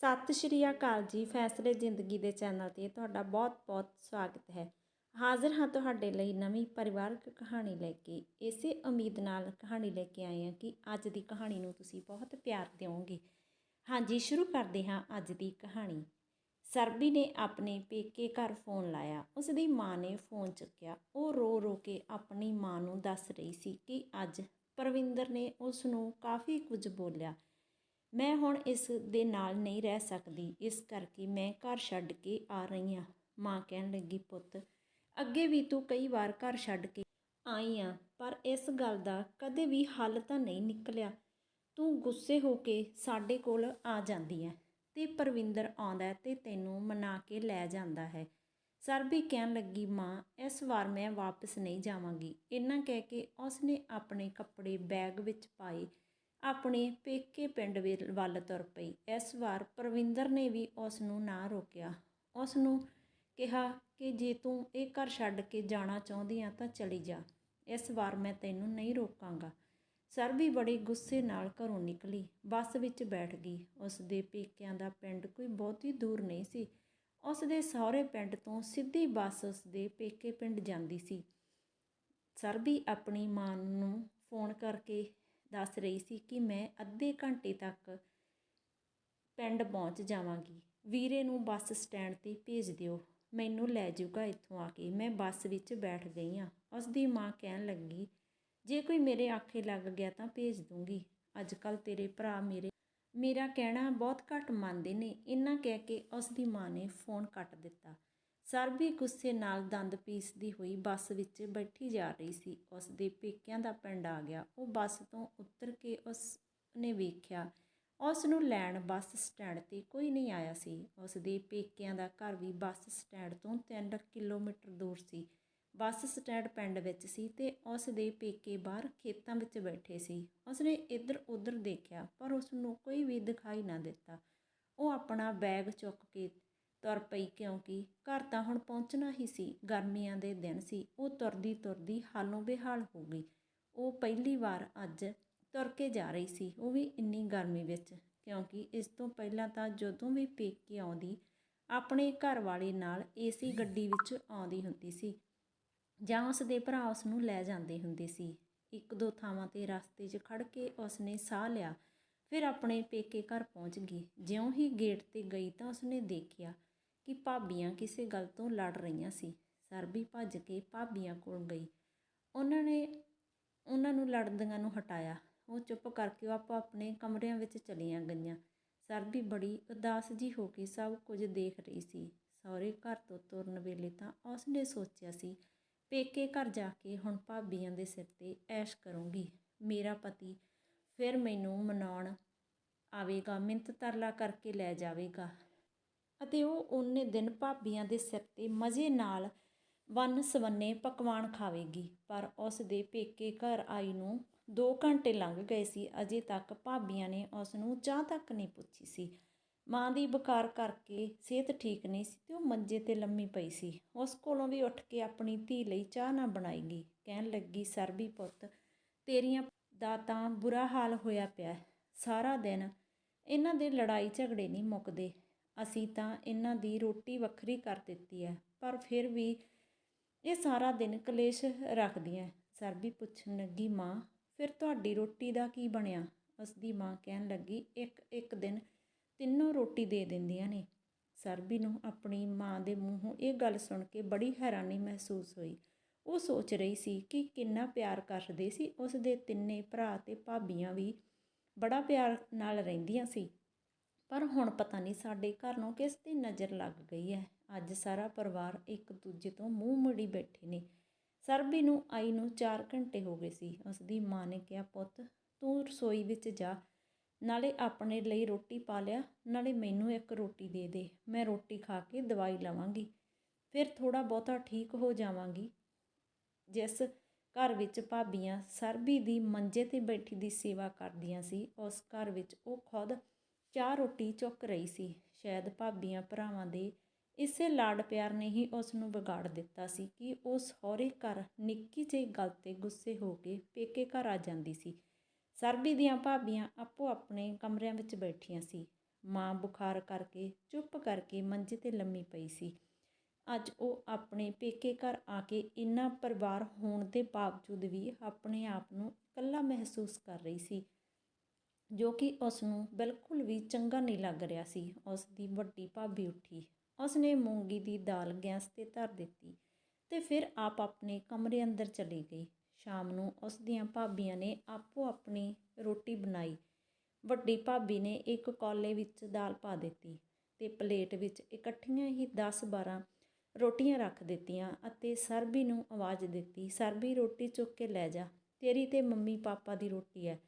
ਸਤਿ ਸ਼੍ਰੀ ਅਕਾਲ ਜੀ ਫੈਸਲੇ ਜ਼ਿੰਦਗੀ ਦੇ ਚੈਨਲ ਤੇ ਤੁਹਾਡਾ ਬਹੁਤ-ਬਹੁਤ ਸਵਾਗਤ ਹੈ। ਹਾਜ਼ਰ ਹਾਂ ਤੁਹਾਡੇ ਲਈ ਨਵੀਂ ਪਰਿਵਾਰਕ ਕਹਾਣੀ ਲੈ ਕੇ। ਇਸੇ ਉਮੀਦ ਨਾਲ ਕਹਾਣੀ ਲੈ ਕੇ ਆਏ ਹਾਂ ਕਿ ਅੱਜ ਦੀ ਕਹਾਣੀ ਨੂੰ ਤੁਸੀਂ ਬਹੁਤ ਪਿਆਰ ਦਿਓਗੇ। ਹਾਂਜੀ, ਸ਼ੁਰੂ ਕਰਦੇ ਹਾਂ ਅੱਜ ਦੀ ਕਹਾਣੀ। ਸਰਬੀ ਨੇ ਆਪਣੇ ਪੇਕੇ ਘਰ ਫੋਨ ਲਾਇਆ। ਉਸ ਦੀ ਮਾਂ ਨੇ ਫੋਨ ਚੁੱਕਿਆ। ਉਹ ਰੋ ਰੋ ਕੇ ਆਪਣੀ ਮਾਂ ਨੂੰ ਦੱਸ ਰਹੀ ਸੀ ਕਿ ਅੱਜ ਪਰਵਿੰਦਰ ਨੇ ਉਸ ਨੂੰ ਕਾਫੀ ਕੁਝ ਬੋਲਿਆ। ਮੈਂ ਹੁਣ ਇਸ ਦੇ ਨਾਲ ਨਹੀਂ ਰਹਿ ਸਕਦੀ। ਇਸ ਕਰਕੇ ਮੈਂ ਘਰ ਛੱਡ ਕੇ ਆ ਰਹੀ ਹਾਂ। ਮਾਂ ਕਹਿਣ ਲੱਗੀ, ਪੁੱਤ, ਅੱਗੇ ਵੀ ਤੂੰ ਕਈ ਵਾਰ ਘਰ ਛੱਡ ਕੇ ਆਈ ਆ, ਪਰ ਇਸ ਗੱਲ ਦਾ ਕਦੇ ਵੀ ਹੱਲ ਤਾਂ ਨਹੀਂ ਨਿਕਲਿਆ। ਤੂੰ ਗੁੱਸੇ ਹੋ ਕੇ ਸਾਡੇ ਕੋਲ ਆ ਜਾਂਦੀ ਹੈ ਤੇ ਪਰਵਿੰਦਰ ਆਉਂਦਾ ਹੈ ਤੇ ਤੈਨੂੰ ਮਨਾ ਕੇ ਲੈ ਜਾਂਦਾ ਹੈ। ਸਰ ਵੀ ਕਹਿਣ ਲੱਗੀ, ਮਾਂ, ਇਸ ਵਾਰ ਮੈਂ ਵਾਪਸ ਨਹੀਂ ਜਾਵਾਂਗੀ। ਇੰਨਾ ਕਹਿ ਕੇ ਉਸਨੇ ਆਪਣੇ ਕੱਪੜੇ ਬੈਗ ਵਿੱਚ ਪਾਏ। ਆਪਣੇ ਪੇਕੇ ਪਿੰਡ ਵੇ- ਵੱਲ ਤੁਰ ਪਈ। ਇਸ ਵਾਰ ਪਰਵਿੰਦਰ ਨੇ ਵੀ ਉਸ ਨੂੰ ਨਾ ਰੋਕਿਆ। ਉਸ ਨੂੰ ਕਿਹਾ ਕਿ ਜੇ ਤੂੰ ਇਹ ਘਰ ਛੱਡ ਕੇ ਜਾਣਾ ਚਾਹੁੰਦੀ ਆ ਤਾਂ ਚਲੀ ਜਾ। ਇਸ ਵਾਰ ਮੈਂ ਤੈਨੂੰ ਨਹੀਂ ਰੋਕਾਂਗਾ। ਸਰਬੀ ਬੜੇ ਗੁੱਸੇ ਨਾਲ ਘਰੋਂ ਨਿਕਲੀ। ਬੱਸ ਵਿੱਚ ਬੈਠ ਗਈ। ਉਸ ਦੇ ਪੇਕਿਆਂ ਦਾ ਪਿੰਡ ਕੋਈ ਬਹੁਤੀ ਦੂਰ ਨਹੀਂ ਸੀ। ਉਸ ਦੇ ਸਹੁਰੇ ਪਿੰਡ ਤੋਂ ਸਿੱਧੀ ਬੱਸ ਉਸ ਦੇ ਪੇਕੇ ਪਿੰਡ ਜਾਂਦੀ ਸੀ। ਸਰਬੀ ਆਪਣੀ ਮਾਂ ਨੂੰ ਫੋਨ ਕਰਕੇ ਦੱਸ ਰਹੀ ਸੀ ਕਿ ਮੈਂ ਅੱਧੇ ਘੰਟੇ ਤੱਕ ਪਿੰਡ ਪਹੁੰਚ ਜਾਵਾਂਗੀ। ਵੀਰੇ ਨੂੰ ਬੱਸ ਸਟੈਂਡ ਤੇ ਭੇਜ ਦਿਓ। ਮੈਨੂੰ ਲੈ ਜਾਊਗਾ ਇੱਥੋਂ ਆ ਕੇ। ਮੈਂ ਬੱਸ ਵਿੱਚ ਬੈਠ ਗਈ ਹਾਂ। ਉਸ ਦੀ ਮਾਂ ਕਹਿਣ ਲੱਗੀ, ਜੇ ਕੋਈ ਮੇਰੇ ਆਖੇ ਲੱਗ ਗਿਆ ਤਾਂ ਭੇਜ ਦੂੰਗੀ। ਅੱਜ ਕੱਲ ਤੇਰੇ ਭਰਾ ਮੇਰੇ ਮੇਰਾ ਕਹਿਣਾ ਬਹੁਤ ਘੱਟ ਮੰਨਦੇ ਨੇ। ਇੰਨਾ ਕਹਿ ਕੇ ਉਸ ਦੀ ਮਾਂ ਨੇ ਫੋਨ ਕੱਟ ਦਿੱਤਾ। ਸਰਬੀ ਗੁੱਸੇ ਨਾਲ ਦੰਦ ਪੀਸਦੀ ਹੋਈ ਬੱਸ ਵਿੱਚ ਬੈਠੀ ਜਾ ਰਹੀ ਸੀ। ਉਸ ਦੇ ਪੇਕਿਆਂ ਦਾ ਪਿੰਡ ਆ ਗਿਆ। ਉਹ ਬੱਸ ਤੋਂ ਉਤਰ ਕੇ ਉਸ ਨੇ ਵੇਖਿਆ ਉਸ ਨੂੰ ਲੈਣ ਬੱਸ ਸਟੈਂਡ ਤੇ ਕੋਈ ਨਹੀਂ ਆਇਆ ਸੀ। ਉਸ ਦੇ ਪੇਕਿਆਂ ਦਾ ਘਰ ਵੀ ਬੱਸ ਸਟੈਂਡ ਤੋਂ 3 ਕਿਲੋਮੀਟਰ ਦੂਰ ਸੀ। ਬੱਸ ਸਟੈਂਡ ਪਿੰਡ ਵਿੱਚ ਸੀ ਤੇ ਉਸ ਦੇ ਪੇਕੇ ਬਾਹਰ ਖੇਤਾਂ ਵਿੱਚ ਬੈਠੇ ਸੀ। ਉਸਨੇ ਇੱਧਰ ਉੱਧਰ ਦੇਖਿਆ, ਪਰ ਉਸ ਨੂੰ ਕੋਈ ਵੀ ਦਿਖਾਈ ਨਾ ਦਿੱਤਾ। ਉਹ ਆਪਣਾ ਬੈਗ ਚੁੱਕ ਕੇ ਤੁਰ ਪਈ ਕਿਉਂਕਿ ਘਰ ਤਾਂ ਹੁਣ ਪਹੁੰਚਣਾ ਹੀ ਸੀ, ਗਰਮੀਆਂ ਦੇ ਦਿਨ ਸੀ, ਉਹ ਤੁਰਦੀ ਤੁਰਦੀ ਹਾਲੋਂ ਬੇਹਾਲ ਹੋ ਗਈ। ਉਹ ਪਹਿਲੀ ਵਾਰ ਅੱਜ ਤੁਰ ਕੇ ਜਾ ਰਹੀ ਸੀ, ਉਹ ਵੀ ਇੰਨੀ ਗਰਮੀ ਵਿੱਚ, ਕਿਉਂਕਿ ਇਸ ਤੋਂ ਪਹਿਲਾਂ ਤਾਂ ਜਦੋਂ ਵੀ ਪੇਕੇ ਆਉਂਦੀ, ਆਪਣੇ ਘਰ ਵਾਲੇ ਨਾਲ ਏਸੀ ਗੱਡੀ ਵਿੱਚ ਆਉਂਦੀ ਹੁੰਦੀ ਸੀ ਜਾਂ ਉਸ ਦੇ ਭਰਾ ਉਸ ਨੂੰ ਲੈ ਜਾਂਦੇ ਹੁੰਦੇ ਸੀ। ਇੱਕ ਦੋ ਥਾਵਾਂ ਤੇ ਰਸਤੇ 'ਚ ਖੜ ਕੇ ਉਸ ਨੇ ਸਾਹ ਲਿਆ, ਫਿਰ ਆਪਣੇ ਪੇਕੇ ਘਰ ਪਹੁੰਚ ਗਈ। ਜਿਉਂ ਹੀ ਗੇਟ ਤੇ ਗਈ ਤਾਂ ਉਸਨੇ ਦੇਖਿਆ ਕਿ ਭਾਬੀਆਂ ਕਿਸੇ ਗੱਲ ਤੋਂ ਲੜ ਰਹੀਆਂ ਸੀ। ਸਰਬੀ ਭੱਜ ਕੇ ਭਾਬੀਆਂ ਕੋਲ ਗਈ। ਉਹਨਾਂ ਨੇ, ਉਹਨਾਂ ਨੂੰ ਲੜਦੀਆਂ ਨੂੰ ਹਟਾਇਆ। ਉਹ ਚੁੱਪ ਕਰਕੇ ਉਹ ਆਪੋ ਆਪਣੇ ਕਮਰਿਆਂ ਵਿੱਚ ਚਲੀਆਂ ਗਈਆਂ। ਸਰਬੀ ਬੜੀ ਉਦਾਸ ਜੀ ਹੋ ਕੇ ਸਭ ਕੁਝ ਦੇਖ ਰਹੀ ਸੀ। ਸਹੁਰੇ ਘਰ ਤੋਂ ਤੁਰਨ ਵੇਲੇ ਤਾਂ ਉਸਨੇ ਸੋਚਿਆ ਸੀ, ਪੇਕੇ ਘਰ ਜਾ ਕੇ ਹੁਣ ਭਾਬੀਆਂ ਦੇ ਸਿਰ ਤੇ ਐਸ਼ ਕਰੂੰਗੀ। ਮੇਰਾ ਪਤੀ ਫਿਰ ਮੈਨੂੰ ਮਨਾਉਣ ਆਵੇਗਾ ਮਿੰਤ ਤਰਲਾ ਕਰਕੇ ਲੈ ਜਾਵੇਗਾ। ਅਤੇ ਉਹ ਓਨੇ ਦਿਨ ਭਾਬੀਆਂ ਦੇ ਸਿਰ ਤੇ ਮਜ਼ੇ ਨਾਲ ਵੰਨ ਸਵੰਨੇ ਪਕਵਾਨ ਖਾਵੇਗੀ। ਪਰ ਉਸ ਦੇ ਪੇਕੇ ਘਰ ਆਈ ਨੂੰ 2 ਘੰਟੇ ਲੰਘ ਗਏ ਸੀ। ਅਜੇ ਤੱਕ ਭਾਬੀਆਂ ਨੇ ਉਸ ਨੂੰ ਚਾਹ ਤੱਕ ਨਹੀਂ ਪੁੱਛੀ ਸੀ। ਮਾਂ ਦੀ ਬੁਖਾਰ ਕਰਕੇ ਸਿਹਤ ਠੀਕ ਨਹੀਂ ਸੀ ਤੇ ਉਹ ਮੰਜੇ ਤੇ ਲੰਮੀ ਪਈ ਸੀ। ਉਸ ਕੋਲੋਂ ਵੀ ਉੱਠ ਕੇ ਆਪਣੀ ਧੀ ਲਈ ਚਾਹ ਨਾ ਬਣਾਏਗੀ। ਕਹਿਣ ਲੱਗੀ ਸਰਬੀ ਪੁੱਤ, ਤੇਰੀਆਂ ਦਾ ਤਾਂ ਬੁਰਾ ਹਾਲ ਹੋਇਆ ਪਿਆ ਸਾਰਾ ਦਿਨ ਇਹਨਾਂ ਦੇ ਲੜਾਈ ਝਗੜੇ ਨਹੀਂ ਮੁੱਕਦੇ। ਅਸੀਂ ਤਾਂ ਇਹਨਾਂ ਦੀ ਰੋਟੀ ਵੱਖਰੀ ਕਰ ਦਿੱਤੀ ਹੈ, ਪਰ ਫਿਰ ਵੀ ਇਹ ਸਾਰਾ ਦਿਨ ਕਲੇਸ਼ ਰੱਖਦੀਆਂ ਸਰਬੀ ਪੁੱਛਣ ਲੱਗੀ, ਮਾਂ, ਫਿਰ ਤੁਹਾਡੀ ਰੋਟੀ ਦਾ ਕੀ ਬਣਿਆ? ਉਸ ਦੀ ਮਾਂ ਕਹਿਣ ਲੱਗੀ, ਇੱਕ ਇੱਕ ਦਿਨ ਤਿੰਨੋਂ ਰੋਟੀ ਦੇ ਦਿੰਦੀਆਂ ਨੇ। ਸਰਬੀ ਨੂੰ ਆਪਣੀ ਮਾਂ ਦੇ ਮੂੰਹੋਂ ਇਹ ਗੱਲ ਸੁਣ ਕੇ ਬੜੀ ਹੈਰਾਨੀ ਮਹਿਸੂਸ ਹੋਈ। ਉਹ ਸੋਚ ਰਹੀ ਸੀ ਕਿ ਕਿੰਨਾ ਪਿਆਰ ਕਰਦੇ ਸੀ। ਉਸ ਦੇ ਤਿੰਨੇ ਭਰਾ ਤੇ ਭਾਬੀਆਂ ਵੀ ਬੜਾ ਪਿਆਰ ਨਾਲ ਰਹਿੰਦੀਆਂ ਸੀ। ਪਰ ਹੁਣ ਪਤਾ ਨਹੀਂ ਸਾਡੇ ਘਰ ਨੂੰ ਕਿਸ ਦੀ ਨਜ਼ਰ ਲੱਗ ਗਈ ਹੈ। ਅੱਜ ਸਾਰਾ ਪਰਿਵਾਰ ਇੱਕ ਦੂਜੇ ਤੋਂ ਮੂੰਹ ਮੁੜੀ ਬੈਠੇ ਨੇ। ਸਰਬੀ ਨੂੰ, ਆਈ ਨੂੰ 4 ਘੰਟੇ ਹੋ ਗਏ ਸੀ। ਉਸ ਦੀ ਮਾਂ ਨੇ ਕਿਹਾ, ਪੁੱਤ, ਤੂੰ ਰਸੋਈ ਵਿੱਚ ਜਾ। ਨਾਲੇ ਆਪਣੇ ਲਈ ਰੋਟੀ ਪਾ ਲਿਆ। ਨਾਲੇ ਮੈਨੂੰ ਇੱਕ ਰੋਟੀ ਦੇ ਦੇ। ਮੈਂ ਰੋਟੀ ਖਾ ਕੇ ਦਵਾਈ ਲਵਾਂਗੀ। ਫਿਰ ਥੋੜਾ ਬਹੁਤਾ ਠੀਕ ਹੋ ਜਾਵਾਂਗੀ। ਜਿਸ ਘਰ ਵਿੱਚ ਭਾਬੀਆਂ ਸਰਬੀ ਦੀ ਮੰਜੇ ਤੇ ਬੈਠੀ ਦੀ ਸੇਵਾ ਕਰਦੀਆਂ ਸੀ, ਉਸ ਘਰ ਵਿੱਚ ਉਹ ਖੁਦ ਚਾਹ ਰੋਟੀ ਚੁੱਕ ਰਹੀ ਸੀ। ਸ਼ਾਇਦ ਭਾਬੀਆਂ ਭਰਾਵਾਂ ਦੇ ਇਸੇ ਲਾਡ ਪਿਆਰ ਨੇ ਹੀ ਉਸ ਨੂੰ ਵਿਗਾੜ ਦਿੱਤਾ ਸੀ ਕਿ ਉਹ ਸਹੁਰੇ ਘਰ ਨਿੱਕੀ ਜਿਹੀ ਗੱਲ ਤੇ ਗੁੱਸੇ ਹੋ ਕੇ ਪੇਕੇ ਘਰ ਆ ਜਾਂਦੀ ਸੀ। ਸਰਬੀ ਦੀਆਂ ਭਾਬੀਆਂ ਆਪੋ ਆਪਣੇ ਕਮਰਿਆਂ ਵਿੱਚ ਬੈਠੀਆਂ ਸੀ। ਮਾਂ ਬੁਖਾਰ ਕਰਕੇ ਚੁੱਪ ਕਰਕੇ ਮੰਜੇ ਤੇ ਲੰਮੀ ਪਈ ਸੀ। ਅੱਜ ਉਹ ਆਪਣੇ ਪੇਕੇ ਘਰ ਆ ਕੇ ਇੰਨਾ ਪਰਿਵਾਰ ਹੋਣ ਦੇ ਬਾਵਜੂਦ ਵੀ ਆਪਣੇ ਆਪ ਨੂੰ ਇਕੱਲਾ ਮਹਿਸੂਸ ਕਰ ਰਹੀ ਸੀ। ਜੋ ਕਿ ਉਸ ਨੂੰ ਬਿਲਕੁਲ ਵੀ ਚੰਗਾ ਨਹੀਂ ਲੱਗ ਰਿਹਾ ਸੀ। ਉਸ ਦੀ ਵੱਡੀ ਭਾਬੀ ਉੱਠੀ। ਉਸ ਨੇ ਮੂੰਗੀ ਦੀ ਦਾਲ ਗੈਸ ਤੇ ਧਰ ਦਿੱਤੀ ਤੇ ਫਿਰ ਆਪ ਆਪਣੇ ਕਮਰੇ ਅੰਦਰ ਚਲੀ ਗਈ। ਸ਼ਾਮ ਨੂੰ ਉਸ ਦੀਆਂ ਭਾਬੀਆਂ ਨੇ ਆਪੋ ਆਪਣੀ ਰੋਟੀ ਬਣਾਈ। ਵੱਡੀ ਭਾਬੀ ਨੇ ਇੱਕ ਕੌਲੇ ਵਿੱਚ ਦਾਲ ਪਾ ਦਿੱਤੀ ਤੇ ਪਲੇਟ ਵਿੱਚ ਇਕੱਠੀਆਂ ਹੀ 10-12 ਰੋਟੀਆਂ ਰੱਖ ਦਿੱਤੀਆਂ ਅਤੇ ਸਰਬੀ ਨੂੰ ਆਵਾਜ਼ ਦਿੱਤੀ, ਸਰਬੀ ਰੋਟੀ ਚੁੱਕ ਕੇ ਲੈ ਜਾ। ਤੇਰੀ ਤੇ ਮੰਮੀ ਪਾਪਾ ਦੀ ਰੋਟੀ ਹੈ।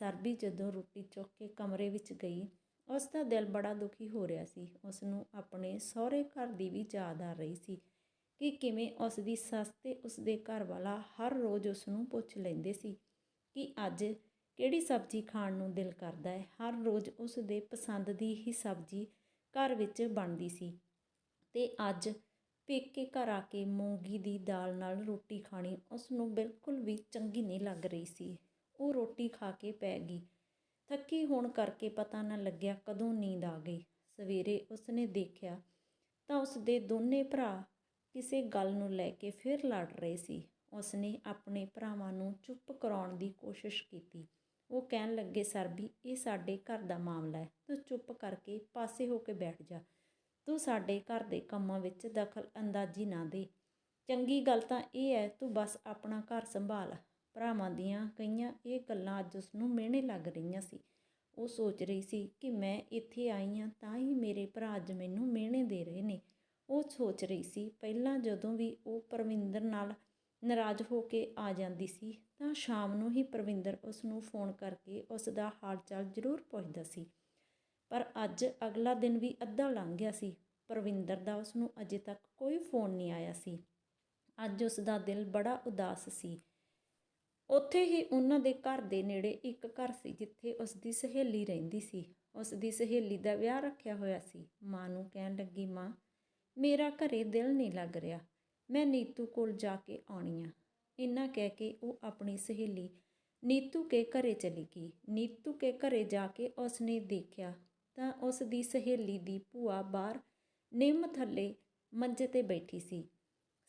ਸਰਬੀ ਜਦੋਂ ਰੋਟੀ ਚੁੱਕ ਕੇ ਕਮਰੇ ਵਿੱਚ ਗਈ, ਉਸ ਦਾ ਦਿਲ ਬੜਾ ਦੁਖੀ ਹੋ ਰਿਹਾ ਸੀ। ਉਸ ਨੂੰ ਆਪਣੇ ਸਹੁਰੇ ਘਰ ਦੀ ਵੀ ਯਾਦ ਆ ਰਹੀ ਸੀ ਕਿ ਕਿਵੇਂ ਉਸ ਦੀ ਸੱਸ ਤੇ ਉਸ ਦੇ ਘਰ ਵਾਲਾ ਹਰ ਰੋਜ਼ ਉਸ ਨੂੰ ਪੁੱਛ ਲੈਂਦੇ ਸੀ ਕਿ ਅੱਜ ਕਿਹੜੀ ਸਬਜ਼ੀ ਖਾਣ ਨੂੰ ਦਿਲ ਕਰਦਾ ਹੈ। ਹਰ ਰੋਜ਼ ਉਸ ਦੇ ਪਸੰਦ ਦੀ ਹੀ ਸਬਜ਼ੀ ਘਰ ਵਿੱਚ ਬਣਦੀ ਸੀ ਤੇ ਅੱਜ ਪੇਕੇ ਘਰ ਆ ਕੇ ਮੂੰਗੀ ਦੀ ਦਾਲ ਨਾਲ ਰੋਟੀ ਖਾਣੀ ਉਸ ਨੂੰ ਬਿਲਕੁਲ ਵੀ ਚੰਗੀ ਨਹੀਂ ਲੱਗ ਰਹੀ ਸੀ। ਉਹ ਰੋਟੀ ਖਾ ਕੇ ਪੈ ਗਈ। ਥੱਕੀ ਹੋਣ ਕਰਕੇ ਪਤਾ ਨਾ ਲੱਗਿਆ ਕਦੋਂ ਨੀਂਦ ਆ ਗਈ। ਸਵੇਰੇ ਉਸਨੇ ਦੇਖਿਆ ਤਾਂ ਉਸਦੇ ਦੋਨੇ ਭਰਾ ਕਿਸੇ ਗੱਲ ਨੂੰ ਲੈ ਕੇ ਫਿਰ ਲੜ ਰਹੇ ਸੀ। ਉਸਨੇ ਆਪਣੇ ਭਰਾਵਾਂ ਨੂੰ ਚੁੱਪ ਕਰਾਉਣ ਦੀ ਕੋਸ਼ਿਸ਼ ਕੀਤੀ। ਉਹ ਕਹਿਣ ਲੱਗੇ, ਸਰ ਵੀ, ਇਹ ਸਾਡੇ ਘਰ ਦਾ ਮਾਮਲਾ ਹੈ। ਤੂੰ ਚੁੱਪ ਕਰਕੇ ਪਾਸੇ ਹੋ ਕੇ ਬੈਠ ਜਾ। ਤੂੰ ਸਾਡੇ ਘਰ ਦੇ ਕੰਮਾਂ ਵਿੱਚ ਦਖਲ ਅੰਦਾਜ਼ੀ ਨਾ ਦੇ। ਚੰਗੀ ਗੱਲ ਤਾਂ ਇਹ ਹੈ, ਤੂੰ ਬਸ ਆਪਣਾ ਘਰ ਸੰਭਾਲ। ਭਰਾਵਾਂ ਦੀਆਂ ਕਈਆਂ ਇਹ ਗੱਲਾਂ ਅੱਜ ਉਸ ਨੂੰ ਮਿਹਣੇ ਲੱਗ ਰਹੀਆਂ ਸੀ। ਉਹ ਸੋਚ ਰਹੀ ਸੀ ਕਿ ਮੈਂ ਇੱਥੇ ਆਈ ਹਾਂ ਤਾਂ ਹੀ ਮੇਰੇ ਭਰਾ ਅੱਜ ਮੈਨੂੰ ਮਿਹਣੇ ਦੇ ਰਹੇ ਨੇ। ਉਹ ਸੋਚ ਰਹੀ ਸੀ ਪਹਿਲਾਂ ਜਦੋਂ ਵੀ ਉਹ ਪਰਵਿੰਦਰ ਨਾਲ ਨਾਰਾਜ਼ ਹੋ ਕੇ ਆ ਜਾਂਦੀ ਸੀ ਤਾਂ ਸ਼ਾਮ ਨੂੰ ਹੀ ਪਰਵਿੰਦਰ ਉਸ ਨੂੰ ਫੋਨ ਕਰਕੇ ਉਸ ਦਾ ਹਾਲ ਚਾਲ ਜ਼ਰੂਰ ਪੁੱਛਦਾ ਸੀ। ਪਰ ਅੱਜ ਅਗਲਾ ਦਿਨ ਵੀ ਅੱਧਾ ਲੰਘ ਗਿਆ ਸੀ। ਪਰਵਿੰਦਰ ਦਾ ਉਸ ਨੂੰ ਅਜੇ ਤੱਕ ਕੋਈ ਫੋਨ ਨਹੀਂ ਆਇਆ ਸੀ। ਅੱਜ ਉਸ ਦਾ ਦਿਲ ਬੜਾ ਉਦਾਸ ਸੀ। ਉੱਥੇ ਹੀ ਉਹਨਾਂ ਦੇ ਘਰ ਦੇ ਨੇੜੇ ਇੱਕ ਘਰ ਸੀ ਜਿੱਥੇ ਉਸ ਦੀ ਸਹੇਲੀ ਰਹਿੰਦੀ ਸੀ। ਉਸ ਦੀ ਸਹੇਲੀ ਦਾ ਵਿਆਹ ਰੱਖਿਆ ਹੋਇਆ ਸੀ। ਮਾਂ ਨੂੰ ਕਹਿਣ ਲੱਗੀ, ਮਾਂ, ਮੇਰਾ ਘਰੇ ਦਿਲ ਨਹੀਂ ਲੱਗ ਰਿਹਾ। ਮੈਂ ਨੀਤੂ ਕੋਲ ਜਾ ਕੇ ਆਉਣੀ ਆ। ਇੰਨਾ ਕਹਿ ਕੇ ਉਹ ਆਪਣੀ ਸਹੇਲੀ ਨੀਤੂ ਕੇ ਘਰੇ ਚਲੀ ਗਈ। ਨੀਤੂ ਕੇ ਘਰੇ ਜਾ ਕੇ ਉਸ ਨੇ ਦੇਖਿਆ ਤਾਂ ਉਸ ਦੀ ਸਹੇਲੀ ਦੀ ਭੂਆ ਬਾਹਰ ਨਿੰਮ ਥੱਲੇ ਮੰਜੇ ਤੇ ਬੈਠੀ ਸੀ।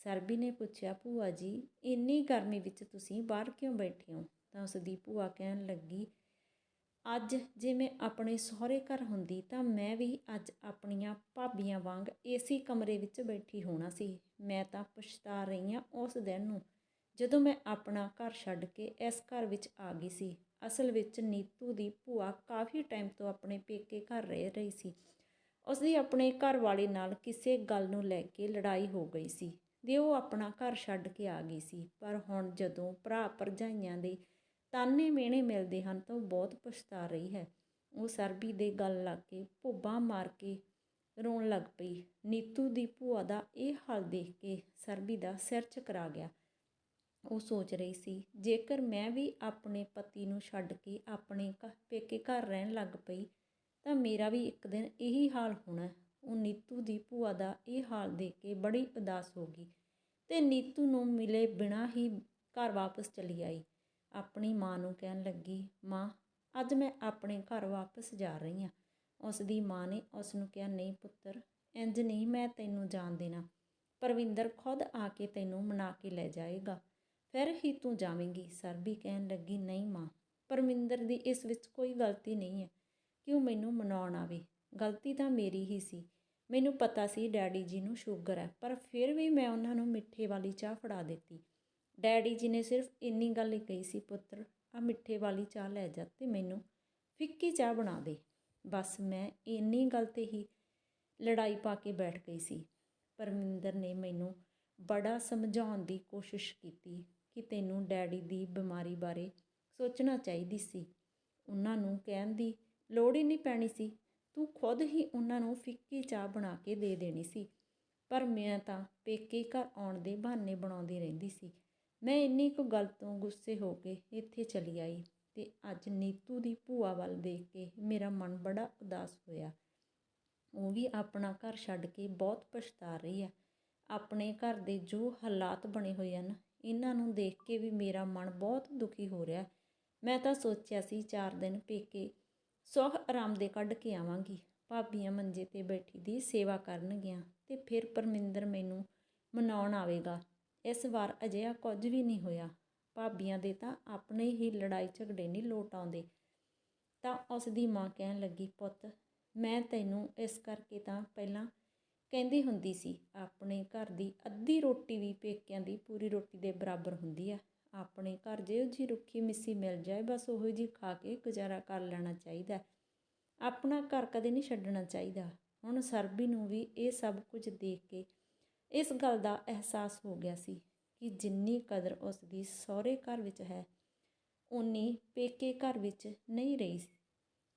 ਸਰਬੀ ਨੇ ਪੁੱਛਿਆ, ਭੂਆ ਜੀ, ਇੰਨੀ ਗਰਮੀ ਵਿੱਚ ਤੁਸੀਂ ਬਾਹਰ ਕਿਉਂ ਬੈਠੇ ਹੋ? ਤਾਂ ਉਸ ਦੀ ਭੂਆ ਕਹਿਣ ਲੱਗੀ, ਅੱਜ ਜੇ ਮੈਂ ਆਪਣੇ ਸਹੁਰੇ ਘਰ ਹੁੰਦੀ ਤਾਂ ਮੈਂ ਵੀ ਅੱਜ ਆਪਣੀਆਂ ਭਾਬੀਆਂ ਵਾਂਗ ਏਸੀ ਕਮਰੇ ਵਿੱਚ ਬੈਠੀ ਹੋਣਾ ਸੀ। ਮੈਂ ਤਾਂ ਪਛਤਾ ਰਹੀ ਹਾਂ ਉਸ ਦਿਨ ਨੂੰ, ਜਦੋਂ ਮੈਂ ਆਪਣਾ ਘਰ ਛੱਡ ਕੇ ਇਸ ਘਰ ਵਿੱਚ ਆ ਗਈ ਸੀ। ਅਸਲ ਵਿੱਚ ਨੀਤੂ ਦੀ ਭੂਆ ਕਾਫੀ ਟਾਈਮ ਤੋਂ ਆਪਣੇ ਪੇਕੇ ਘਰ ਰਹਿ ਰਹੀ ਸੀ। ਉਸ ਦੀ ਆਪਣੇ ਘਰ ਵਾਲੇ ਨਾਲ ਕਿਸੇ ਗੱਲ ਨੂੰ ਲੈ ਕੇ ਲੜਾਈ ਹੋ ਗਈ ਸੀ। ਦੇ ਉਹ ਆਪਣਾ ਘਰ ਛੱਡ ਕੇ ਆ ਗਈ ਸੀ। ਪਰ ਹੁਣ ਜਦੋਂ ਭਰਾ ਭਰਜਾਈਆਂ ਦੇ ਤਾਨੇ ਮੇਣੇ ਮਿਲਦੇ ਹਨ ਤਾਂ ਉਹ ਬਹੁਤ ਪਛਤਾ ਰਹੀ ਹੈ। ਉਹ ਸਰਬੀ ਦੇ ਗੱਲ ਲੱਗ ਕੇ ਭੁੱਬਾਂ ਮਾਰ ਕੇ ਰੋਣ ਲੱਗ ਪਈ। ਨੀਤੂ ਦੀ ਭੂਆ ਦਾ ਇਹ ਹਾਲ ਦੇਖ ਕੇ ਸਰਬੀ ਦਾ ਸਿਰ ਚਕਰਾ ਗਿਆ। ਉਹ ਸੋਚ ਰਹੀ ਸੀ, ਜੇਕਰ ਮੈਂ ਵੀ ਆਪਣੇ ਪਤੀ ਨੂੰ ਛੱਡ ਕੇ ਆਪਣੇ ਘ- ਪੇਕੇ ਘਰ ਰਹਿਣ ਲੱਗ ਪਈ ਤਾਂ ਮੇਰਾ ਵੀ ਇੱਕ ਦਿਨ ਇਹੀ ਹਾਲ ਹੋਣਾ। ਉਹ ਨੀਤੂ ਦੀ ਭੂਆ ਦਾ ਇਹ ਹਾਲ ਦੇਖ ਕੇ ਬੜੀ ਉਦਾਸ ਹੋ ਗਈ ਤੇ ਨੀਤੂ ਨੂੰ ਮਿਲੇ ਬਿਨਾਂ ਹੀ ਘਰ ਵਾਪਸ ਚਲੀ ਆਈ। ਆਪਣੀ ਮਾਂ ਨੂੰ ਕਹਿਣ ਲੱਗੀ, ਮਾਂ, ਅੱਜ ਮੈਂ ਆਪਣੇ ਘਰ ਵਾਪਸ ਜਾ ਰਹੀ ਹਾਂ। ਉਸ ਦੀ ਮਾਂ ਨੇ ਉਸ ਨੂੰ ਕਿਹਾ, ਨਹੀਂ ਪੁੱਤਰ ਇੰਜ ਨਹੀਂ ਮੈਂ ਤੈਨੂੰ ਜਾਣ ਦੇਣਾ। ਪਰਵਿੰਦਰ ਖੁਦ ਆ ਕੇ ਤੈਨੂੰ ਮਨਾ ਕੇ ਲੈ ਜਾਏਗਾ। ਫਿਰ ਹੀ ਤੂੰ ਜਾਵੇਂਗੀ। ਸਰਬੀ ਕਹਿਣ ਲੱਗੀ, ਨਹੀਂ ਮਾਂ ਪਰਮਿੰਦਰ ਦੀ ਇਸ ਵਿੱਚ ਕੋਈ ਗਲਤੀ ਨਹੀਂ ਹੈ। ਕਿ ਉਹ ਮੈਨੂੰ ਮਨਾਉਣ ਆਵੇ? ਗਲਤੀ ਤਾਂ ਮੇਰੀ ਹੀ ਸੀ। ਮੈਨੂੰ ਪਤਾ ਸੀ ਡੈਡੀ ਜੀ ਨੂੰ ਸ਼ੂਗਰ ਹੈ, ਪਰ ਫਿਰ ਵੀ ਮੈਂ ਉਹਨਾਂ ਨੂੰ ਮਿੱਠੇ ਵਾਲੀ ਚਾਹ ਫੜਾ ਦਿੱਤੀ। ਡੈਡੀ ਜੀ ਨੇ ਸਿਰਫ ਇੰਨੀ ਗੱਲ ਹੀ ਕਹੀ ਸੀ, ਪੁੱਤਰ ਆ ਮਿੱਠੇ ਵਾਲੀ ਚਾਹ ਲੈ ਜਾ ਤੇ ਮੈਨੂੰ ਫਿੱਕੀ ਚਾਹ ਬਣਾ ਦੇ। ਬਸ ਮੈਂ ਇੰਨੀ ਗੱਲ ਤੇ ਹੀ ਲੜਾਈ ਪਾ ਕੇ ਬੈਠ ਗਈ ਸੀ। ਪਰਮਿੰਦਰ ਨੇ ਮੈਨੂੰ ਬੜਾ ਸਮਝਾਉਣ ਦੀ ਕੋਸ਼ਿਸ਼ ਕੀਤੀ ਕਿ ਤੈਨੂੰ ਡੈਡੀ ਦੀ ਬਿਮਾਰੀ ਬਾਰੇ ਸੋਚਣਾ ਚਾਹੀਦੀ ਸੀ। ਉਹਨਾਂ ਨੂੰ ਕਹਿਣ ਦੀ ਲੋੜ ਹੀ ਨਹੀਂ ਪੈਣੀ ਸੀ ਤੂੰ ਖੁਦ ਹੀ ਉਹਨਾਂ ਨੂੰ ਫਿੱਕੀ ਚਾਹ ਬਣਾ ਕੇ ਦੇ ਦੇਣੀ ਸੀ। ਪਰ ਮੈਂ ਤਾਂ ਪੇਕੇ ਘਰ ਆਉਣ ਦੇ ਬਹਾਨੇ ਬਣਾਉਂਦੀ ਰਹਿੰਦੀ ਸੀ। ਮੈਂ ਇੰਨੀ ਕੁ ਗੱਲ ਤੋਂ ਗੁੱਸੇ ਹੋ ਕੇ ਇੱਥੇ ਚਲੀ ਆਈ ਤੇ ਅੱਜ ਨੀਤੂ ਦੀ ਭੂਆ ਵੱਲ ਦੇਖ ਕੇ ਮੇਰਾ ਮਨ ਬੜਾ ਉਦਾਸ ਹੋਇਆ। ਉਹ ਵੀ ਆਪਣਾ ਘਰ ਛੱਡ ਕੇ ਬਹੁਤ ਪਛਤਾ ਰਹੀ ਹੈ ਆਪਣੇ ਘਰ ਦੇ ਜੋ ਹਾਲਾਤ ਬਣੇ ਹੋਏ ਹਨ, ਇਹਨਾਂ ਨੂੰ ਦੇਖ ਕੇ ਵੀ ਮੇਰਾ ਮਨ ਬਹੁਤ ਦੁਖੀ ਹੋ ਰਿਹਾ। ਮੈਂ ਤਾਂ ਸੋਚਿਆ ਸੀ ਚਾਰ ਦਿਨ ਪੇਕੇ ਸੁਖ ਆਰਾਮ ਦੇ ਕੱਢ ਕੇ ਆਵਾਂਗੀ। ਭਾਬੀਆਂ ਮੰਜੇ ਤੇ ਬੈਠੀ ਦੀ ਸੇਵਾ ਕਰਨਗੀਆਂ ਤੇ ਫਿਰ ਪਰਮਿੰਦਰ ਮੈਨੂੰ ਮਨਾਉਣ ਆਵੇਗਾ। ਇਸ ਵਾਰ ਅਜਿਹਾ ਕੁਝ ਵੀ ਨਹੀਂ ਹੋਇਆ। ਭਾਬੀਆਂ ਦੇ ਤਾਂ ਆਪਣੇ ਹੀ ਲੜਾਈ ਝਗੜੇ ਨਹੀਂ ਲੋਟ ਆਉਂਦੇ। ਤਾਂ ਉਸ ਦੀ ਮਾਂ ਕਹਿਣ ਲੱਗੀ, ਪੁੱਤ, ਮੈਂ ਤੈਨੂੰ ਇਸ ਕਰਕੇ ਤਾਂ ਪਹਿਲਾਂ ਕਹਿੰਦੀ ਹੁੰਦੀ ਸੀ, ਆਪਣੇ ਘਰ ਦੀ ਅੱਧੀ ਰੋਟੀ ਵੀ ਪੇਕਿਆਂ ਦੀ ਪੂਰੀ ਰੋਟੀ ਦੇ ਬਰਾਬਰ ਹੁੰਦੀ ਆ। ਆਪਣੇ ਘਰ ਜਿਹੋ ਜੀ ਰੁੱਖੀ ਮਿੱਸੀ ਮਿਲ ਜਾਏ, ਬਸ ਉਹੋ ਜੀ ਖਾ ਕੇ ਗੁਜ਼ਾਰਾ ਕਰ ਲੈਣਾ ਚਾਹੀਦਾ ਆਪਣਾ ਘਰ ਕਦੇ ਨਹੀਂ ਛੱਡਣਾ ਚਾਹੀਦਾ। ਹੁਣ ਸਰਬੀ ਨੂੰ ਵੀ ਇਹ ਸਭ ਕੁਝ ਦੇਖ ਕੇ ਇਸ ਗੱਲ ਦਾ ਅਹਿਸਾਸ ਹੋ ਗਿਆ ਸੀ ਕਿ ਜਿੰਨੀ ਕਦਰ ਉਸ ਦੀ ਸਹੁਰੇ ਘਰ ਵਿੱਚ ਹੈ ਉਨੀ ਪੇਕੇ ਘਰ ਵਿੱਚ ਨਹੀਂ ਰਹੀ ਸੀ।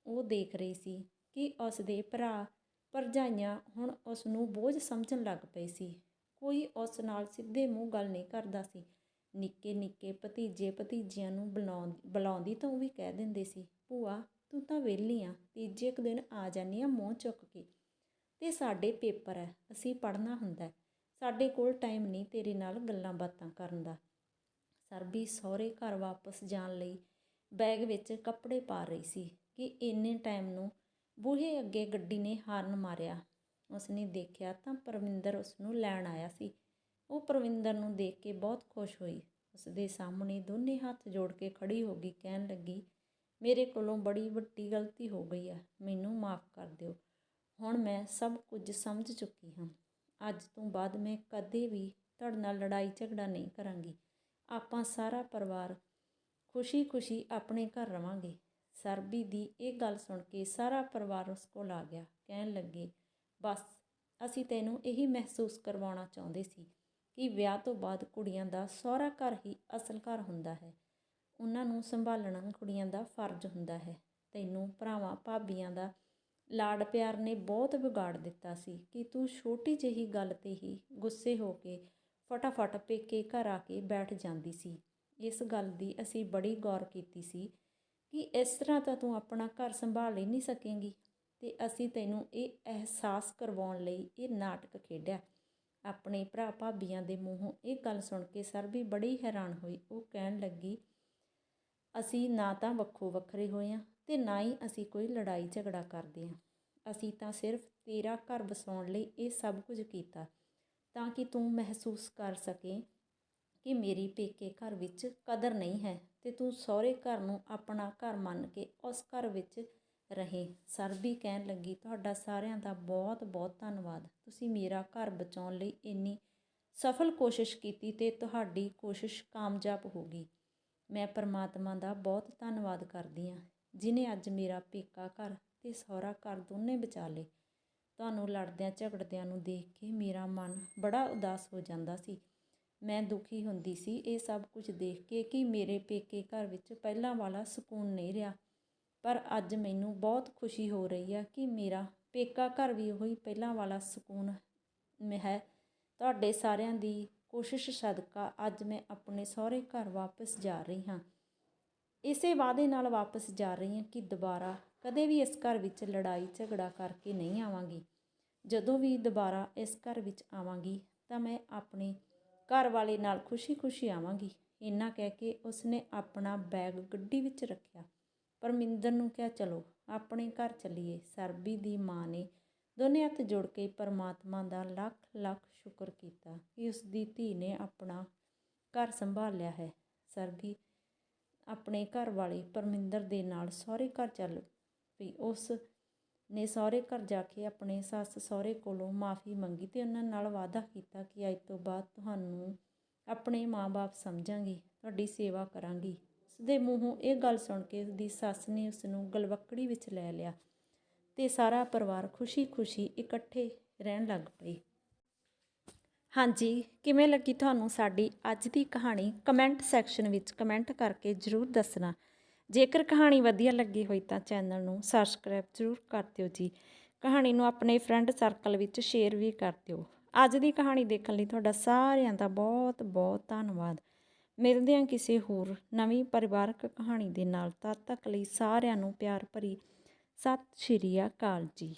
ਉਹ ਦੇਖ ਰਹੀ ਸੀ ਕਿ ਉਸ ਦੇ ਭਰਾ ਭਰਜਾਈਆਂ ਹੁਣ ਉਸ ਨੂੰ ਬੋਝ ਸਮਝਣ ਲੱਗ ਪਏ ਸੀ। ਕੋਈ ਉਸ ਨਾਲ ਸਿੱਧੇ ਮੂੰਹ ਗੱਲ ਨਹੀਂ ਕਰਦਾ ਸੀ। ਨਿੱਕੇ ਨਿੱਕੇ ਭਤੀਜੇ ਭਤੀਜਿਆਂ ਨੂੰ ਬੁਲਾਉਂ ਬੁਲਾਉਂਦੀ ਤਾਂ ਉਹ ਵੀ ਕਹਿ ਦਿੰਦੇ ਸੀ, ਭੂਆ, ਤੂੰ ਤਾਂ ਵਿਹਲੀ ਆ, ਤੀਜੇ ਕੁ ਦਿਨ ਆ ਜਾਨੀ ਆ ਮੂੰਹ ਚੁੱਕ ਕੇ। ਤੇ ਸਾਡੇ ਪੇਪਰ ਹੈ, ਅਸੀਂ ਪੜ੍ਹਨਾ ਹੁੰਦਾ ਸਾਡੇ ਕੋਲ ਟਾਈਮ ਨਹੀਂ ਤੇਰੇ ਨਾਲ ਗੱਲਾਂ ਬਾਤਾਂ ਕਰਨ ਦਾ। ਸਰਬੀ ਸਹੁਰੇ ਘਰ ਵਾਪਸ ਜਾਣ ਲਈ ਬੈਗ ਵਿੱਚ ਕੱਪੜੇ ਪਾ ਰਹੀ ਸੀ ਕਿ ਇੰਨੇ ਟਾਈਮ ਨੂੰ ਬੂਹੇ ਅੱਗੇ ਗੱਡੀ ਨੇ ਹਾਰਨ ਮਾਰਿਆ। ਉਸਨੇ ਦੇਖਿਆ ਤਾਂ ਪਰਵਿੰਦਰ ਉਸ ਨੂੰ ਲੈਣ ਆਇਆ ਸੀ। ਉਹ ਪਰਵਿੰਦਰ ਨੂੰ ਦੇਖ ਕੇ ਬਹੁਤ ਖੁਸ਼ ਹੋਈ। ਉਸ ਦੇ ਸਾਹਮਣੇ ਦੋਨੇ ਹੱਥ ਜੋੜ ਕੇ ਖੜੀ ਹੋ ਗਈ, ਕਹਿਣ ਲੱਗੀ, ਮੇਰੇ ਕੋਲੋਂ ਬੜੀ ਵੱਡੀ ਗਲਤੀ ਹੋ ਗਈ ਆ, ਮੈਨੂੰ ਮਾਫ ਕਰ ਦਿਓ। ਹੁਣ ਮੈਂ ਸਭ ਕੁਝ ਸਮਝ ਚੁੱਕੀ ਹਾਂ। ਅੱਜ ਤੋਂ ਬਾਅਦ ਮੈਂ ਕਦੇ ਵੀ ਤੁਹਾਡੇ ਨਾਲ ਲੜਾਈ ਝਗੜਾ ਨਹੀਂ ਕਰਾਂਗੀ। ਆਪਾਂ ਸਾਰਾ ਪਰਿਵਾਰ ਖੁਸ਼ੀ-ਖੁਸ਼ੀ ਆਪਣੇ ਘਰ ਰਵਾਂਗੇ। ਸਰਬੀ ਦੀ ਇਹ ਗੱਲ ਸੁਣ ਕੇ ਸਾਰਾ ਪਰਿਵਾਰ ਉਸ ਕੋਲ ਆ ਗਿਆ, ਕਹਿਣ ਲੱਗੇ, ਬਸ, ਅਸੀਂ ਤੈਨੂੰ ਇਹੀ ਮਹਿਸੂਸ ਕਰਵਾਉਣਾ ਚਾਹੁੰਦੇ ਸੀ। ਕਿ ਵਿਆਹ ਤੋਂ ਬਾਅਦ ਕੁੜੀਆਂ ਦਾ ਸਹੁਰਾ ਘਰ ਹੀ ਅਸਲ ਘਰ ਹੁੰਦਾ ਹੈ। ਉਹਨਾਂ ਨੂੰ ਸੰਭਾਲਣਾ ਕੁੜੀਆਂ ਦਾ ਫਰਜ਼ ਹੁੰਦਾ ਹੈ। ਤੈਨੂੰ ਭਰਾਵਾਂ ਭਾਬੀਆਂ ਦਾ ਲਾਡ ਪਿਆਰ ਨੇ ਬਹੁਤ ਵਿਗਾੜ ਦਿੱਤਾ ਸੀ ਕਿ ਤੂੰ ਛੋਟੀ ਜਿਹੀ ਗੱਲ ਤੇ ਹੀ ਗੁੱਸੇ ਹੋ ਕੇ ਫਟਾਫਟ ਪੇਕੇ ਘਰ ਆ ਕੇ ਬੈਠ ਜਾਂਦੀ ਸੀ। ਇਸ ਗੱਲ ਦੀ ਅਸੀਂ ਬੜੀ ਗੌਰ ਕੀਤੀ ਸੀ ਕਿ ਇਸ ਤਰ੍ਹਾਂ ਤਾਂ ਤੂੰ ਆਪਣਾ ਘਰ ਸੰਭਾਲ ਹੀ ਨਹੀਂ ਸਕੇਂਗੀ ਤੇ ਅਸੀਂ ਤੈਨੂੰ ਇਹ ਅਹਿਸਾਸ ਕਰਵਾਉਣ ਲਈ ਇਹ ਨਾਟਕ ਖੇਡਿਆ। ਆਪਣੇ ਭਰਾ ਭਾਬੀਆਂ ਦੇ ਮੂੰਹੋਂ ਇਹ ਗੱਲ ਸੁਣ ਕੇ ਸਰ ਵੀ ਬੜੀ ਹੈਰਾਨ ਹੋਈ। ਉਹ ਕਹਿਣ ਲੱਗੀ, ਅਸੀਂ ਨਾ ਤਾਂ ਵੱਖੋ ਵੱਖਰੇ ਹੋਏ ਆ ਤੇ ਨਾ ਹੀ ਅਸੀਂ ਕੋਈ ਲੜਾਈ ਝਗੜਾ ਕਰਦੇ ਆ। ਅਸੀਂ ਤਾਂ ਸਿਰਫ ਤੇਰਾ ਘਰ ਵਸਾਉਣ ਲਈ ਇਹ ਸਭ ਕੁਝ ਕੀਤਾ। ਤਾਂ ਕਿ ਤੂੰ ਮਹਿਸੂਸ ਕਰ ਸਕੇ ਕਿ ਮੇਰੀ ਪੇਕੇ ਘਰ ਵਿੱਚ ਕਦਰ ਨਹੀਂ ਹੈ ਤੇ ਤੂੰ ਸਹੁਰੇ ਘਰ ਨੂੰ ਆਪਣਾ ਘਰ ਮੰਨ ਕੇ ਉਸ ਘਰ ਵਿੱਚ ਰਹੇ। ਸਰਬੀ ਕਹਿਣ ਲੱਗੀ, ਤੁਹਾਡਾ ਸਾਰਿਆਂ ਦਾ ਬਹੁਤ ਬਹੁਤ ਧੰਨਵਾਦ। ਤੁਸੀਂ ਮੇਰਾ ਘਰ ਬਚਾਉਣ ਲਈ ਇੰਨੀ ਸਫਲ ਕੋਸ਼ਿਸ਼ ਕੀਤੀ ਤੇ ਤੁਹਾਡੀ ਕੋਸ਼ਿਸ਼ ਕਾਮਯਾਬ ਹੋ ਗਈ। ਮੈਂ ਪਰਮਾਤਮਾ ਦਾ ਬਹੁਤ ਧੰਨਵਾਦ ਕਰਦੀ ਹਾਂ, ਜਿਨੇ ਅੱਜ ਮੇਰਾ ਪੇਕਾ ਘਰ ਤੇ ਸਹੁਰਾ ਘਰ ਦੋਨੇ ਬਚਾ ਲਏ। ਤੁਹਾਨੂੰ ਲੜਦਿਆਂ ਝਗੜਦਿਆਂ ਨੂੰ ਦੇਖ ਕੇ ਮੇਰਾ ਮਨ ਬੜਾ ਉਦਾਸ ਹੋ ਜਾਂਦਾ ਸੀ। ਮੈਂ ਦੁਖੀ ਹੁੰਦੀ ਸੀ। ਇਹ ਸਭ ਕੁਝ ਦੇਖ ਕੇ ਕਿ ਮੇਰੇ ਪੇਕੇ ਘਰ ਵਿੱਚ ਪਹਿਲਾਂ ਵਾਲਾ ਸਕੂਨ ਨਹੀਂ ਰਿਹਾ। ਪਰ ਅੱਜ ਮੈਨੂੰ ਬਹੁਤ ਖੁਸ਼ੀ ਹੋ ਰਹੀ ਆ ਕਿ ਮੇਰਾ ਪੇਕਾ ਘਰ ਵੀ ਉਹੀ ਪਹਿਲਾਂ ਵਾਲਾ ਸਕੂਨ ਮੈਂ ਹੈ। ਤੁਹਾਡੇ ਸਾਰਿਆਂ ਦੀ ਕੋਸ਼ਿਸ਼ ਸਦਕਾ ਅੱਜ ਮੈਂ ਆਪਣੇ ਸਹੁਰੇ ਘਰ ਵਾਪਸ ਜਾ ਰਹੀ ਹਾਂ। ਇਸੇ ਵਾਅਦੇ ਨਾਲ ਵਾਪਸ ਜਾ ਰਹੀ ਹਾਂ ਕਿ ਦੁਬਾਰਾ ਕਦੇ ਵੀ ਇਸ ਘਰ ਵਿੱਚ ਲੜਾਈ ਝਗੜਾ ਕਰਕੇ ਨਹੀਂ ਆਵਾਂਗੀ। ਜਦੋਂ ਵੀ ਦੁਬਾਰਾ ਇਸ ਘਰ ਵਿੱਚ ਆਵਾਂਗੀ ਤਾਂ ਮੈਂ ਆਪਣੇ ਘਰ ਵਾਲੇ ਨਾਲ ਖੁਸ਼ੀ-ਖੁਸ਼ੀ ਆਵਾਂਗੀ। ਇੰਨਾ ਕਹਿ ਕੇ ਉਸਨੇ ਆਪਣਾ ਬੈਗ ਗੱਡੀ ਵਿੱਚ ਰੱਖਿਆ। ਪਰਮਿੰਦਰ ਨੂੰ ਕਿਹਾ, ਚਲੋ, ਆਪਣੇ ਘਰ ਚੱਲੀਏ। ਸਰਬੀ ਦੀ ਮਾਂ ਨੇ ਦੋਨੇ ਹੱਥ ਜੋੜ ਕੇ ਪਰਮਾਤਮਾ ਦਾ ਲੱਖ ਲੱਖ ਸ਼ੁਕਰ ਕੀਤਾ। ਕਿ ਉਸ ਦੀ ਧੀ ਨੇ ਆਪਣਾ ਘਰ ਸੰਭਾਲ ਲਿਆ ਹੈ। ਸਰਬੀ ਆਪਣੇ ਘਰ ਵਾਲੇ ਪਰਮਿੰਦਰ ਦੇ ਨਾਲ ਸਹੁਰੇ ਘਰ ਚੱਲ ਪਈ। ਉਸ ਨੇ ਸਹੁਰੇ ਘਰ ਜਾ ਕੇ ਆਪਣੇ ਸੱਸ ਸਹੁਰੇ ਕੋਲੋਂ ਮਾਫੀ ਮੰਗੀ ਤੇ ਉਹਨਾਂ ਨਾਲ ਵਾਅਦਾ ਕੀਤਾ ਕਿ ਅੱਜ ਤੋਂ ਬਾਅਦ ਤੁਹਾਨੂੰ ਆਪਣੇ ਮਾਪੇ ਸਮਝਾਂਗੀ, ਤੁਹਾਡੀ ਸੇਵਾ ਕਰਾਂਗੀ। ਦੇ ਮੂੰਹੋਂ ਇਹ ਗੱਲ ਸੁਣ ਕੇ ਉਸਦੀ ਸੱਸ ਨੇ ਉਸ ਨੂੰ ਗਲਵੱਕੜੀ ਵਿੱਚ ਲੈ ਲਿਆ ਤੇ ਸਾਰਾ ਪਰਿਵਾਰ ਖੁਸ਼ੀ-ਖੁਸ਼ੀ ਇਕੱਠੇ ਰਹਿਣ ਲੱਗ ਪਏ। ਹਾਂਜੀ, ਕਿਵੇਂ ਲੱਗੀ ਤੁਹਾਨੂੰ ਸਾਡੀ ਅੱਜ ਦੀ ਕਹਾਣੀ? ਕਮੈਂਟ ਸੈਕਸ਼ਨ ਵਿੱਚ ਕਮੈਂਟ ਕਰਕੇ ਜਰੂਰ ਦੱਸਣਾ। ਜੇਕਰ ਕਹਾਣੀ ਵਧੀਆ ਲੱਗੀ ਹੋਈ ਤਾਂ ਚੈਨਲ ਨੂੰ ਸਬਸਕ੍ਰਾਈਬ ਜਰੂਰ ਕਰ ਦਿਓ ਜੀ। ਕਹਾਣੀ ਨੂੰ ਆਪਣੇ ਫਰੈਂਡ ਸਰਕਲ ਵਿੱਚ ਸ਼ੇਅਰ ਵੀ ਕਰ ਦਿਓ। ਅੱਜ ਦੀ ਕਹਾਣੀ ਦੇਖਣ ਲਈ ਤੁਹਾਡਾ ਸਾਰਿਆਂ ਦਾ ਬਹੁਤ ਬਹੁਤ ਧੰਨਵਾਦ। ਮਿਲਦੇ ਹਾਂ ਕਿਸੇ ਹੋਰ ਨਵੀਂ ਪਰਿਵਾਰਕ ਕਹਾਣੀ ਦੇ ਨਾਲ। ਤਦ ਤੱਕ ਲਈ ਸਾਰਿਆਂ ਨੂੰ ਪਿਆਰ ਭਰੀ ਸਤਿ ਸ਼੍ਰੀ ਅਕਾਲ ਜੀ।